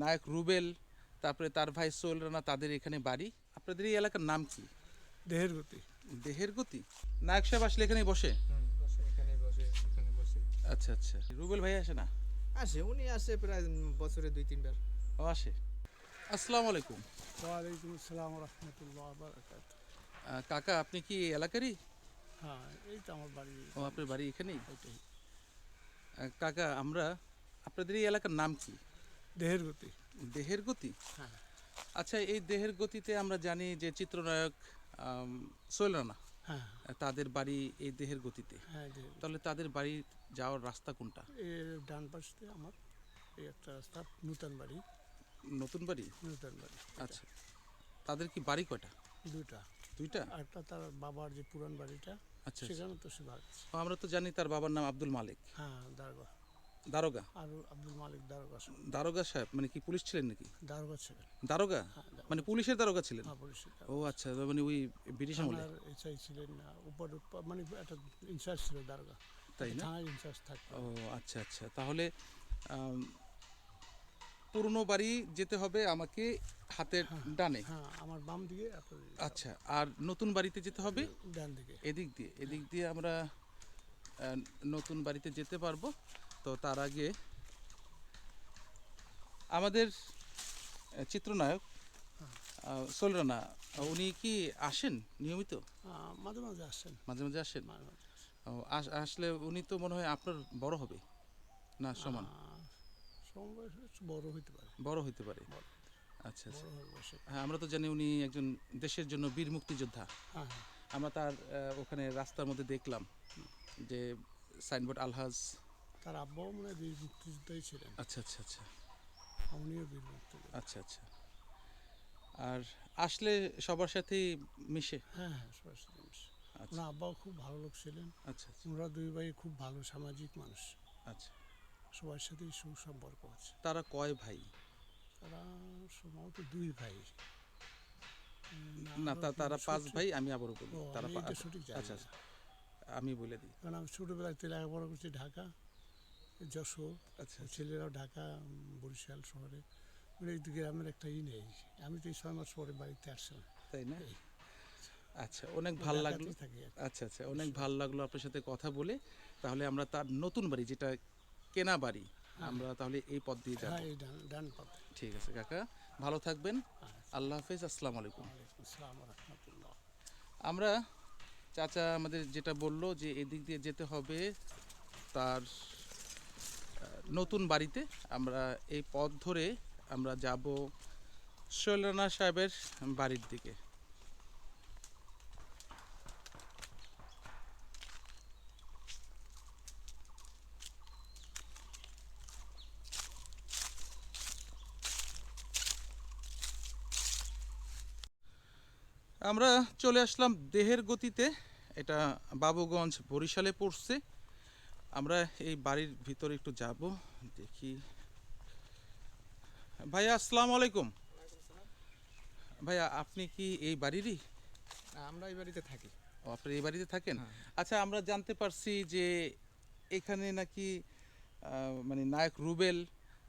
নায়ক রুবেল তারপরে তার ভাই সোহেল রানা তাদের এখানে বাড়ি। আপনাদের এই এলাকার নাম কি? দেহের গতি। দেহের গতি? নায়ক সাহেব আসলে এখানেই বসে? বসে এখানে বসে। আচ্ছা আচ্ছা। রুবেল ভাই আসে না? আসে উনি আসে প্রায় বছরে দুই তিনবার। ও আসে। আসসালামু আলাইকুম। ওয়ালাইকুম আসসালাম রহমতুল্লাহ বারাকাত কাকা আপনি কি এই এলাকারই? হ্যাঁ এই তো আমার বাড়ি। ও আপনার বাড়ি এখানেই? কাকা আমরা আপনাদের এই এলাকার নাম কি? দেহের গতি? দেহের গতি? হ্যাঁ। আচ্ছা এই দেহের গতিতে আমরা জানি যে চিত্রনায়ক সোহেল রানা হ্যাঁ। তাদের বাড়ি এই দেহের গতিতে। হ্যাঁ তাহলে তাদের বাড়ি যাওয়ার রাস্তা কোনটা? এর ডান পাশে আমার এই একটা রাস্তা নূতন বাড়ি। নতুন বাড়ি? নূতন বাড়ি আচ্ছা। তাদের কি বাড়ি কয়টা? দুইটা। দুইটা? একটা তার বাবার যে পুরান বাড়িটা আচ্ছা আচ্ছা। সেখানে তো সে বাড়ি। আমরা তো জানি তার বাবার নাম আব্দুল মালিক। হ্যাঁ দারোগা। দারোগা? আর আব্দুল মালিক দারোগা ছিলেন। দারোগা সাহেব? মানে কি পুলিশ ছিলেন নাকি? দারোগা ছিলেন। দারোগা? হ্যাঁ মানে পুলিশের দারোগা ছিলেন? হ্যাঁ পুলিশের ও আচ্ছা মানে ওই ব্রিটিশ আমলে? এসআই ছিলেন না উপর মানে একটা ইনচার্জ ছিল দারোগা। তাই না? থানার ইনচার্জ থাকতো ও আচ্ছা আচ্ছা। তাহলে পুরনো বাড়ি যেতে হবে আমাকে হাতের ডানে। হ্যাঁ আমার বাম দিকে আচ্ছা আর নতুন বাড়িতে যেতে হবে? ডান দিকে। এদিক দিয়ে এদিক দিয়ে আমরা নতুন বাড়িতে যেতে পারব। তো তার আগে আমাদের চিত্রনায়ক সোলরানা উনি কি আসেন নিয়মিত? মাঝে মাঝে আসেন। মাঝে মাঝে আসেন? আসলে উনি তো মনে হয় আপনার বড় হবে না সমান? বড় হইতে পারে। বড় হইতে পারে। আচ্ছা আচ্ছা। হ্যাঁ আমরা তো জানি উনি একজন দেশের জন্য বীর মুক্তিযোদ্ধা। হ্যাঁ হ্যাঁ। আমরা তার ওখানে রাস্তার মধ্যে দেখলাম যে সাইনবোর্ড আলহাজ তার আব্বাও মনে বীর মুক্তিযোদ্ধাই ছিলেন। আচ্ছা আচ্ছা আচ্ছা। উনিও বীর মুক্তিযোদ্ধা। আচ্ছা আচ্ছা। আর আসলে সবার সাথেই মিশে? হ্যাঁ হ্যাঁ সবার সাথে মিশে। আচ্ছা। ওনার আব্বাও খুব ভালো লোক ছিলেন। আচ্ছা আচ্ছা। ওনারা দুই ভাই খুব ভালো সামাজিক মানুষ। আচ্ছা। সবার সাথেই সুসম্পর্ক আছে। তারা কয় ভাই? তারা সম্ভবত দুই ভাই। না তা- তারা পাঁচ ভাই আমি আবারও বলি তারা আচ্ছা আচ্ছা। আমি বলে দিই। কারণ আমি ছোটোবেলাতে লেখাপড়া করছি ঢাকা। যশোর আচ্ছা আচ্ছা। ছেলেরাও ঢাকা বরিশাল শহরে। মানে এই গ্রামের একটা ই নেই। আমি তো এই ছয় মাস পরে বাড়িতে আসলাম তাই না? আচ্ছা অনেক ভালো লাগল। আচ্ছা আচ্ছা অনেক ভালো লাগল আপনার সাথে কথা বলে। তাহলে আমরা তার নতুন বাড়ি যেটা কেনা বাড়ি আমরা তাহলে এই পথ দিয়ে যাব। হ্যাঁ ঠিক আছে কাকা। ভালো থাকবেন। আচ্ছা। আল্লাহ হাফেজ আসসালামু আলাইকুম। আমরা চাচা আমাদের যেটা বলল যে এদিক দিয়ে যেতে হবে তার নতুন বাড়িতে আমরা এই পথ ধরে আমরা যাব শৈলানা সাহেবের বাড়ির দিকে। আমরা চলে আসলাম দেহের গতিতে। এটা বাবুগঞ্জ বরিশালে পড়ছে। আমরা এই বাড়ির ভিতরে একটু যাব দেখি। ভাইয়া আসসালামু আলাইকুম। ভাইয়া আপনি কি এই বাড়িরই? আমরা এই বাড়িতে থাকি। ও আপনি এই বাড়িতে থাকেন? হ্যাঁ। আচ্ছা আমরা জানতে পারছি যে এখানে নাকি মানে নায়ক রুবেল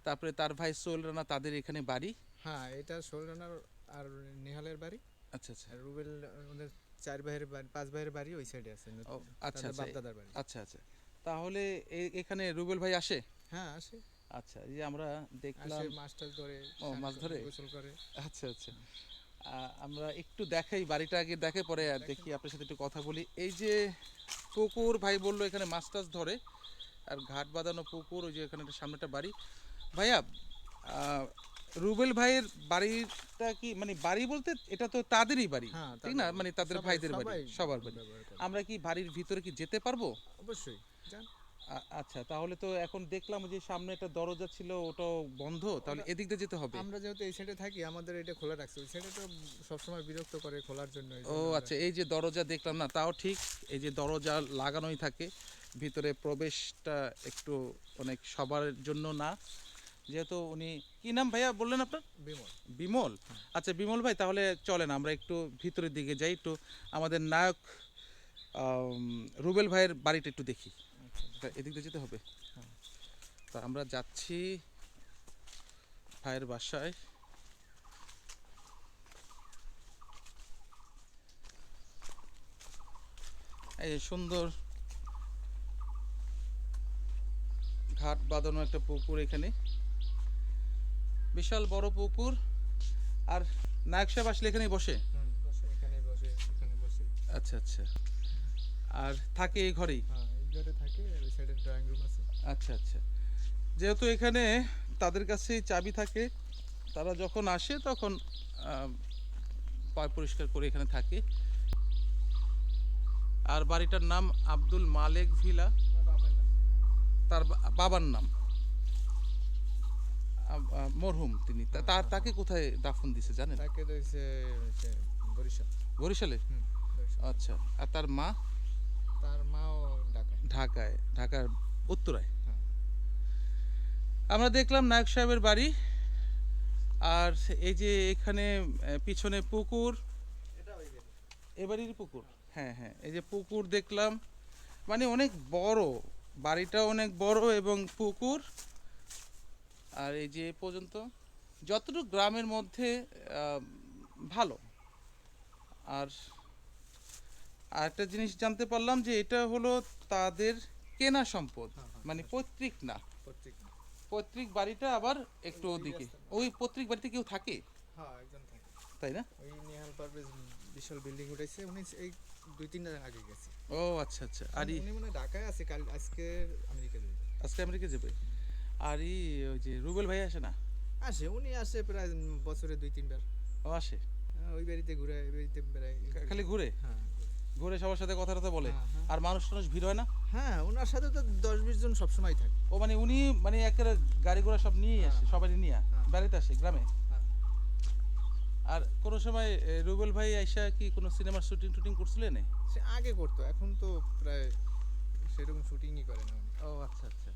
তারপরে তার ভাই সোহেল রানা তাদের এখানে বাড়ি? হ্যাঁ এটা সোলরানার আর নেহালের বাড়ি। আচ্ছা আচ্ছা। রুবেল ওদের চার ভাইয়ের বাড়ি পাঁচ ভাইয়ের বাড়ি ওই সাইডে আছে। আচ্ছা আচ্ছা। বাপ দাদার বাড়ি। আচ্ছা আচ্ছা। তাহলে এখানে রুবেল ভাই আসে? হ্যাঁ আসে। আচ্ছা এই যে আমরা দেখলাম মাছ টাছ ধরে ও, মাছ ধরে? গোসল করে। আচ্ছা আচ্ছা। আমরা একটু দেখাই বাড়িটা আগে দেখে পরে আর দেখি আপনার সাথে একটু কথা বলি। এই যে পুকুর ভাই বলল এখানে মাছ টাছ ধরে আর ঘাট বাঁধানো পুকুর ওই যে এখানে একটা সামনে একটা বাড়ি। ভাইয়া আহ, রুবেল ভাইয়ের বাড়িটা কি মানে বাড়ি বলতে এটা তো তাদেরই বাড়ি হ্যাঁ, ঠিক না? মানে তাদের ভাইদের বাড়ি সবার বাড়ি। আমরা কি বাড়ির ভিতরে কি যেতে পারব? অবশ্যই। যান। আচ্ছা তাহলে তো এখন দেখলাম যে সামনে একটা দরজা ছিল ওটাও বন্ধ তাহলে এদিক দিয়ে যেতে হবে? আমরা যেহেতু এই সাইডে থাকি আমাদের এটা খোলা রাখছে। ওই সাইডে তো সবসময় বিরক্ত করে খোলার জন্য ও আচ্ছা এই যে দরজা দেখলাম না তাও ঠিক এই যে দরজা লাগানোই থাকে ভিতরে প্রবেশটা একটু অনেক সবার জন্য না। যেহেতু উনি কি নাম ভাইয়া বললেন আপনার? বিমল। বিমল? আচ্ছা বিমল ভাই তাহলে চলেন আমরা একটু ভিতরের দিকে যাই একটু আমাদের নায়ক রুবেল ভাইয়ের বাড়িটা একটু দেখি। এদিক দিয়ে যেতে হবে? তা আমরা যাচ্ছি ভাইয়ের বাসায়। এই সুন্দর ঘাট বাঁধানো একটা পুকুর এখানে। বিশাল বড় পুকুর। আর নায়ক সাহেব আসলে এখানেই বসে? আচ্ছা আচ্ছা। আর থাকে এই ঘরেই? থাকে ওই সাইডে ড্রয়িং রুম আছে। আচ্ছা আচ্ছা। যেহেতু এখানে তাদের কাছেই চাবি থাকে তারা যখন আসে তখন পয় পরিষ্কার করে এখানে থাকে। আর বাড়িটার নাম আব্দুল মালেক ভিলা। তার বাবার নাম। মরহুম তিনি। তার তাকে কোথায় দাফন দিছে জানেন? তাকে হচ্ছে বরিশাল। বরিশালে। আচ্ছা। আর তার মা? তার মাও ঢাকায় ঢাকার উত্তরায়। আমরা দেখলাম নায়ক সাহেবের বাড়ি আর এই যে এখানে পিছনে পুকুর। এ বাড়ির পুকুর? হ্যাঁ হ্যাঁ এই যে পুকুর দেখলাম। মানে অনেক বড় বাড়িটা অনেক বড় এবং পুকুর। আর এই যে পর্যন্ত যতটুকু গ্রামের মধ্যে ভালো। আর আর একটা জিনিস জানতে পারলাম যে এটা হলো তাদের কেনা সম্পদ হ্যাঁ, হ্যাঁ, মানে পৈতৃক না। পৈতৃক বাড়িটা আবার একটু ওদিকে। ওই পৈতৃক বাড়িতে কেউ থাকে? হ্যাঁ তাই না? ওই নিহাল পারভেজ বিশাল বিল্ডিং উঠেছে। উনি এই দুই তিন দিন আগে গেছে। ও আচ্ছা আচ্ছা। আর ই- উনি মনে ঢাকায় আছে কাল আজকে আমেরিকা যাবে। আজকে আমেরিকা যাবে? আর ওই যে রুবেল ভাই আসে না? আসে উনি আসে প্রায় বছরে দুই তিনবার ও আসে? ওই বাড়িতে ঘুরে এই বাড়িতে বেড়ায়। খালি ঘুরে? হ্যাঁ। ঘুরে সবার সাথে কথা টথা বলে। হ্যাঁ, হ্যাঁ। আর মানুষ টানুষ ভিড় হয় না? হ্যাঁ ওনার সাথে তো দশ বিশ জন সবসময় থাকে। ও মানে উনি মানে একটা গাড়ি ঘোড়া সব নিয়েই আসে হ্যাঁ, সবাই নিয়ে। বাড়িতে আসে গ্রামে। আর কোনো সময় রুবেল ভাই আইসা কি কোনো সিনেমার শুটিং টুটিং করছিল না সে আগে করতো এখন তো প্রায় সেরকম শুটিংই করে না উনি। ও আচ্ছা আচ্ছা।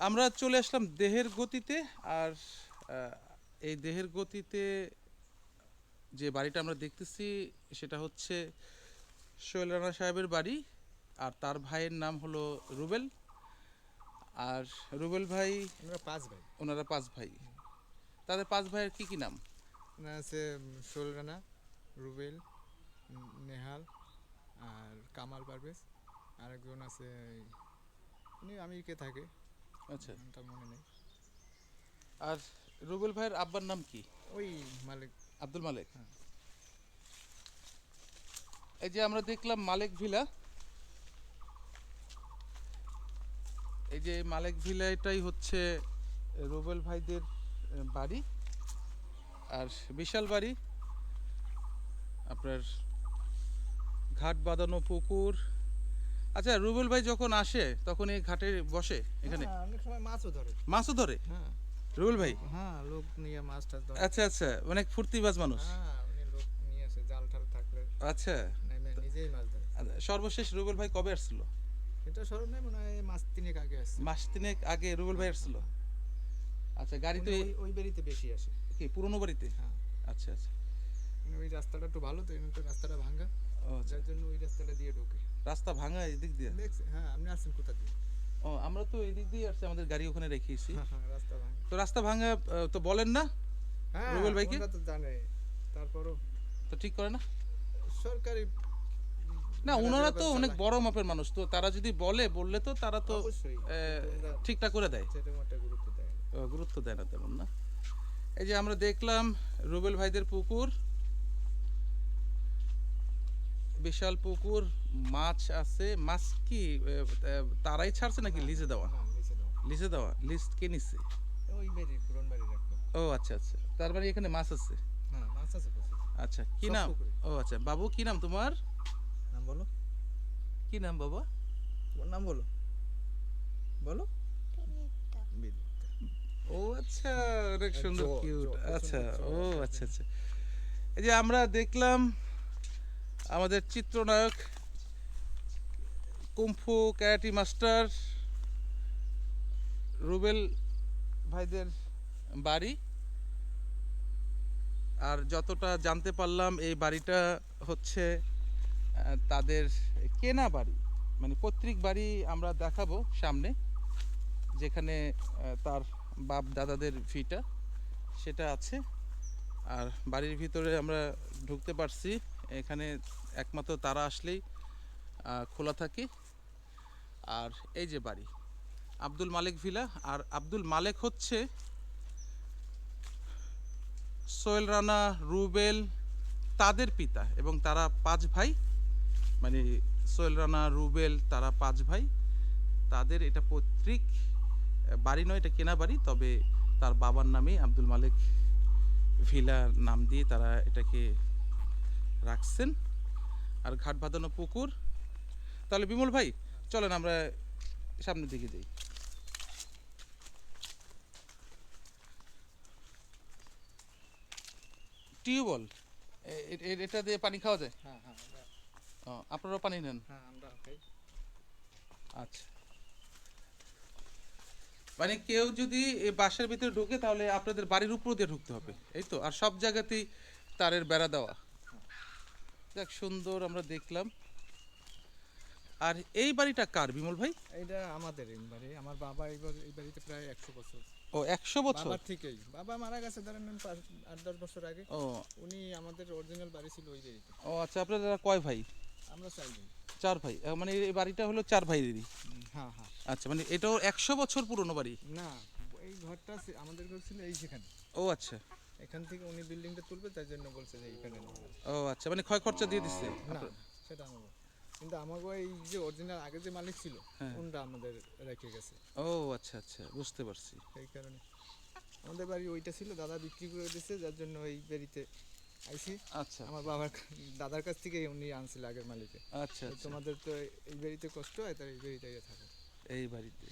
আমরা চলে আসলাম দেহের গতিতে আর এই দেহের গতিতে যে বাড়িটা আমরা দেখতেছি সেটা হচ্ছে সোহেল রানা সাহেবের বাড়ি আর তার ভাইয়ের নাম হলো রুবেল। আর রুবেল ভাই আমরা পাঁচ ভাই। ওনারা পাঁচ ভাই। তাদের পাঁচ ভাইয়ের কি কি নাম? ওনার আছে শোল রানা রুবেল নেহাল আর কামাল পারভেজ। আর একজন আছে উনি আমেরিকা থাকে। আচ্ছা। মনে নেই। আর রুবেল ভাইয়ের আব্বার নাম কি? ওই মালিক। আব্দুল মালেক। হ্যাঁ। এই যে আমরা দেখলাম মালেক ভিলা। এই যে মালেক ভিলা এটাই হচ্ছে রুবেল ভাইদের বাড়ি। আর বিশাল বাড়ি। আপনার ঘাট বাঁধানো পুকুর। আচ্ছা রুবেল ভাই যখন আসে তখন এই ঘাটে বসে এখানে? হ্যাঁ, অনেক সময় মাছও ধরে। মাছও ধরে? হ্যাঁ। রুবেল ভাই? হ্যাঁ লোক নিয়ে মাছ টাছ ধরে। আচ্ছা আচ্ছা অনেক ফুর্তিবাজ মানুষ? হ্যাঁ উনি লোক নিয়ে আসে জাল টাল থাকলে। আচ্ছা। নিজেই মাছ ধরে। আচ্ছা, সর্বশেষ রুবেল ভাই কবে আসছিল এটা স্মরণ নেই মনে হয় মাস তিনেক আগে আসছে। মাস তিনেক আগে রুবেল ভাই আসছিল আচ্ছা গাড়ি তো ওই- বাড়িতে বেশি আসে। কি পুরনো বাড়িতে? হ্যাঁ। আচ্ছা আচ্ছা। মানে ওই রাস্তাটা একটু ভালো তো এখানে তো রাস্তাটা ভাঙ্গা ও আচ্ছা। যার জন্য ওই রাস্তাটা দিয়ে ঢোকে। রাস্তা ভাঙা এদিক দিয়ে? হ্যাঁ আপনি আসছেন কোথা দিয়ে? ও আমরা তো এদিক দিয়ে আসছি আমাদের গাড়ি ওখানে রেখেছি। হ্যাঁ হ্যাঁ তো রাস্তা ভাঙা তো বলেন না? হ্যাঁ রুবেল ভাইকে? তো জানে তারপরও। তো ঠিক করে না? সরকারি না ওনারা তো অনেক বড় মাপের মানুষ তো তারা যদি বলে বললে তো তারা তো ঠিকঠাক করে দেয়। গুরুত্ব দেয় গুরুত্ব দেয় না তেমন না। এই যে আমরা দেখলাম রুবেল ভাইদের পুকুর বিশাল পুকুর মাছ আছে। মাছ কি তারাই ছাড়ছে নাকি হ্যাঁ, লিজে দেওয়া? হ্যাঁ, লিজে দেওয়া। লিজে দেওয়া? লিস্ট কে নিচ্ছে ওই বাড়ি পুরন বাড়ি রাখল ও আচ্ছা আচ্ছা। তার মানে এখানে মাছ আছে? হ্যাঁ মাছ আছে প্রচুর। আচ্ছা কি নাম? ও আচ্ছা। বাবু কি নাম তোমার? নাম বলো। কি নাম বাবা? তোমার নাম বলো। বলো। ও আচ্ছা অনেক সুন্দর কিউট। আচ্ছা ও আচ্ছা আচ্ছা। এই যে আমরা দেখলাম আমাদের চিত্রনায়ক, কুম্ফু ক্যারাটি মাস্টার, রুবেল ভাইদের বাড়ি। আর যতটা জানতে পারলাম, এই বাড়িটা হচ্ছে তাদের কেনা বাড়ি। মানে পৈতৃক বাড়ি আমরা দেখাবো সামনে, যেখানে তার বাপ দাদাদের ভিটা, সেটা আছে। আর বাড়ির ভিতরে আমরা ঢুকতে পারছি এখানে একমাত্র তারা আসলেই খোলা থাকে। আর এই যে বাড়ি, আব্দুল মালিক ভিলা। আর আব্দুল মালেক হচ্ছে সোহেল রানা, রুবেল, তাদের পিতা এবং তারা পাঁচ ভাই। মানে সোহেল রানা, রুবেল, তারা পাঁচ ভাই। তাদের এটা পৈতৃক, বাড়ি নয়, এটা কেনা বাড়ি। তবে তার বাবার নামে আব্দুল মালিক ভিলা নাম দিয়ে তারা এটাকে রাখছেন। আর ঘাট বাঁধানো পুকুর। তাহলে বিমল ভাই চলেন আমরা সামনের দিকে যাই। টিউবওয়েল এটা দিয়ে পানি খাওয়া যায়? হ্যাঁ হ্যাঁ আপনারাও পানি নেন? হ্যাঁ আমরা খাই। আচ্ছা। মানে কেউ যদি এই বাসার ভিতরে ঢুকে তাহলে আপনাদের বাড়ির উপর দিয়ে ঢুকতে হবে। এই তো আর সব জায়গাতেই তারের বেড়া দেওয়া। দেখ সুন্দর আমরা দেখলাম। আর এই বাড়িটা কার বিমল ভাই? এইটা আমাদের এই বাড়ি আমার বাবা এই এই বাড়িতে প্রায় একশো বছর। ও একশো বছর? বাবার থেকেই। বাবা মারা গেছে ধরেন আট দশ বছর আগে। ও। উনি আমাদের অরিজিনাল বাড়ি ছিল ওই বাড়িতে। ও আচ্ছা আপনারা কয় ভাই? আমরা চাইলেন চার ভাই। মানে এই বাড়িটা হলো চার ভাইয়েরই হ্যাঁ হ্যাঁ। আচ্ছা মানে এটাও একশো বছর পুরনো বাড়ি? না এই ঘরটা আমাদের ঘর ছিল এই সেখানে ও আচ্ছা। এখান থেকে উনি বিল্ডিংটা তুলবে তাই জন্য বলছে যে নেওয়া ও আচ্ছা মানে ক্ষয় খরচা দিয়ে দিচ্ছে? না সেটা আমাকে কিন্তু আমাকে এই যে অরিজিনাল আগে যে মালিক ছিল হ্যাঁ। উনটা আমাদের রেখে গেছে। ও আচ্ছা আচ্ছা বুঝতে পারছি। সেই কারণে। আমাদের বাড়ি ওইটা ছিল দাদা বিক্রি করে দিয়েছে যার জন্য এই বাড়িতে আইছি। আচ্ছা। আমার বাবার দাদার কাছ থেকে উনি আনছিল আগের মালিকে। আচ্ছা আচ্ছা। তোমাদের তো এই বাড়িতে কষ্ট হয় তাই এই বাড়িতে থাকো। এই বাড়িতে।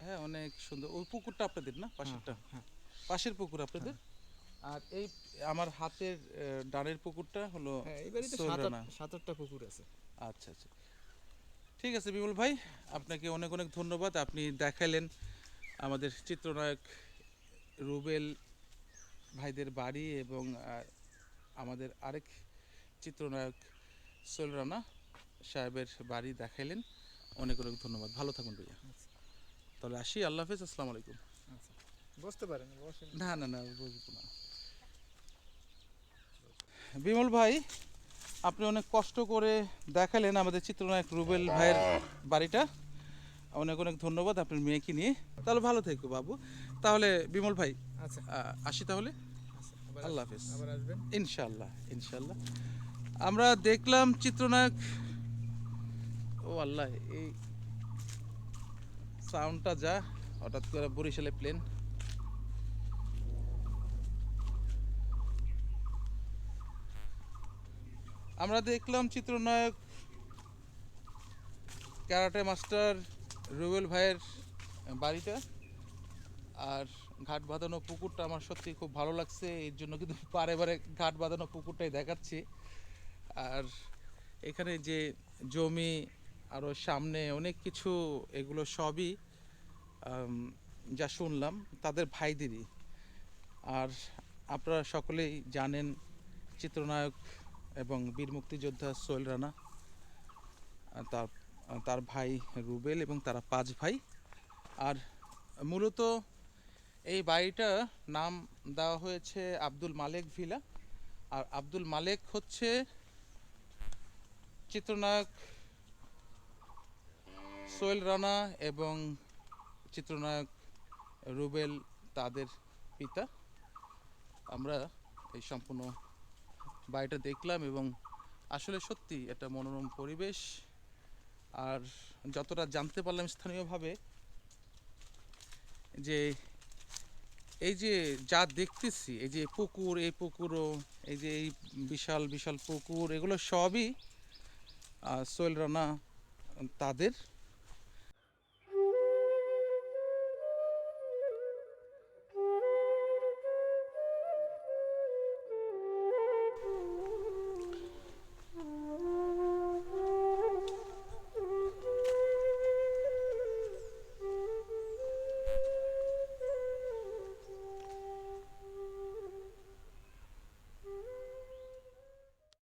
হ্যাঁ অনেক সুন্দর। ওই পুকুরটা আপনাদের না পাশেরটা? হ্যাঁ। পাশের পুকুর আপনাদের? আর এই আমার হাতের ডানের পুকুরটা হলো হ্যাঁ সাত আটটা পুকুর আছে। আচ্ছা আচ্ছা। ঠিক আছে বিমল ভাই আপনাকে অনেক অনেক ধন্যবাদ। আপনি দেখাইলেন আমাদের চিত্রনায়ক রুবেল ভাইদের বাড়ি এবং আমাদের আরেক চিত্রনায়ক সোল রানা সাহেবের বাড়ি দেখাইলেন। অনেক অনেক ধন্যবাদ। ভালো থাকুন ভাইয়া। তাহলে আসি আল্লাহ হাফিজ আসসালামু আলাইকুম। পারেন না না না বুঝব না। বিমল ভাই আপনি অনেক কষ্ট করে দেখালেন আমাদের চিত্রনায়ক রুবেল ভাইয়ের বাড়িটা। অনেক অনেক ধন্যবাদ আপনার মেয়েকে নিয়ে। তাহলে ভালো থেকো বাবু। তাহলে বিমল ভাই আচ্ছা। আসি তাহলে? আচ্ছা আল্লাহ হাফেজ। আবার আসবেন। ইনশাল্লাহ ইনশাল্লাহ আমরা দেখলাম চিত্রনায়ক ও আল্লাহ এই সাউন্ডটা যা হঠাৎ করে বরিশালে প্লেন আমরা দেখলাম চিত্রনায়ক, ক্যারাটে মাস্টার, রুবেল ভাইয়ের বাড়িটা। আর ঘাট বাঁধানো পুকুরটা আমার সত্যি খুব ভালো লাগছে। এর জন্য কিন্তু বারে বারে ঘাট বাঁধানো পুকুরটাই দেখাচ্ছি। আর এখানে যে জমি আরও সামনে অনেক কিছু, এগুলো সবই যা শুনলাম, তাদের ভাইদেরই। আর আপনারা সকলেই জানেন, চিত্রনায়ক এবং বীর মুক্তিযোদ্ধা সোহেল রানা তার তার ভাই রুবেল এবং তারা পাঁচ ভাই। আর মূলত এই বাড়িটা নাম দেওয়া হয়েছে আব্দুল মালেক ভিলা। আর আব্দুল মালেক হচ্ছে চিত্রনায়ক সোহেল রানা এবং চিত্রনায়ক রুবেল তাদের পিতা। আমরা এই সম্পূর্ণ বাড়িটা দেখলাম এবং আসলে সত্যি একটা মনোরম পরিবেশ। আর যতটা জানতে পারলাম স্থানীয়ভাবে যে এই যে যা দেখতেছি, এই যে পুকুর, এই পুকুরও, এই যে এই বিশাল বিশাল পুকুর, এগুলো সবই সোহেল রানা তাদের